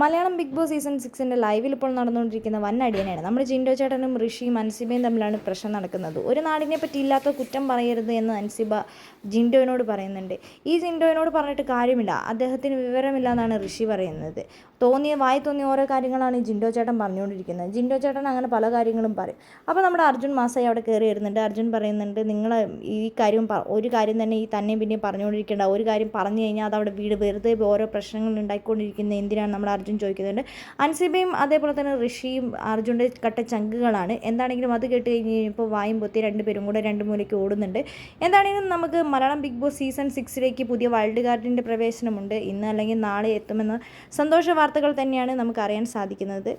Malayalam big boss season സിക്സിന്റെ ലൈവിൽ ഇപ്പോൾ നടന്നുകൊണ്ടിരിക്കുന്ന വൻ അടിയനാണ്. നമ്മുടെ ജിൻഡോ ചേട്ടനും ഋഷിയും അൻസിബയും തമ്മിലാണ് പ്രശ്നം നടക്കുന്നത്. ഒരു നാടിനെ പറ്റി ഇല്ലാത്ത കുറ്റം പറയരുത് എന്ന് അൻസിബ ജിൻഡോയിനോട് പറയുന്നുണ്ട്. ഈ ജിൻഡോയിനോട് പറഞ്ഞിട്ട് കാര്യമില്ല. അദ്ദേഹത്തിന് വിവരമില്ല എന്നാണ് ഋഷി പറയുന്നത്. തോന്നിയ വായി തോന്നിയ ഓരോ കാര്യങ്ങളാണ് ജിൻഡോ ചേട്ടൻ പറഞ്ഞുകൊണ്ടിരിക്കുന്നത്. ജിൻഡോ ചേട്ടൻ അങ്ങനെ പല കാര്യങ്ങളും പറയും. അപ്പോൾ നമ്മുടെ അർജുൻ മാസായി അവിടെ കയറി വരുന്നുണ്ട്. അർജുൻ പറയുന്നുണ്ട് നിങ്ങൾ ഈ കാര്യം ഒരു കാര്യം തന്നെ ഈ തന്നെയും പിന്നെയും പറഞ്ഞുകൊണ്ടിരിക്കേണ്ട. ഒരു കാര്യം പറഞ്ഞു കഴിഞ്ഞാൽ അത് അവിടെ വീട് വെറുതെ ഓരോ പ്രശ്നങ്ങൾ ഉണ്ടായിക്കൊണ്ടിരിക്കുന്ന എന്തിനാണ്? നമ്മുടെ അർജുൻ ചോദിക്കുന്നുണ്ട്. അൻസിബയും അതേപോലെ തന്നെ ഋഷിയും അർജുന്റെ കട്ട ചങ്കുകളാണ്. എന്താണെങ്കിലും അത് കേട്ട് കഴിഞ്ഞ് കഴിഞ്ഞപ്പോൾ വായും പൊത്തി രണ്ടുപേരും കൂടെ രണ്ട് മൂലയ്ക്ക് ഓടുന്നുണ്ട്. എന്താണെങ്കിലും നമുക്ക് മലയാളം ബിഗ് ബോസ് സീസൺ സിക്സിലേക്ക് പുതിയ വൈൽഡ് കാർഡിന്റെ പ്രവേശനമുണ്ട്. ഇന്ന് അല്ലെങ്കിൽ നാളെ എത്തുമെന്ന സന്തോഷ വാർത്തകൾ തന്നെയാണ് നമുക്ക് അറിയാൻ സാധിക്കുന്നത്.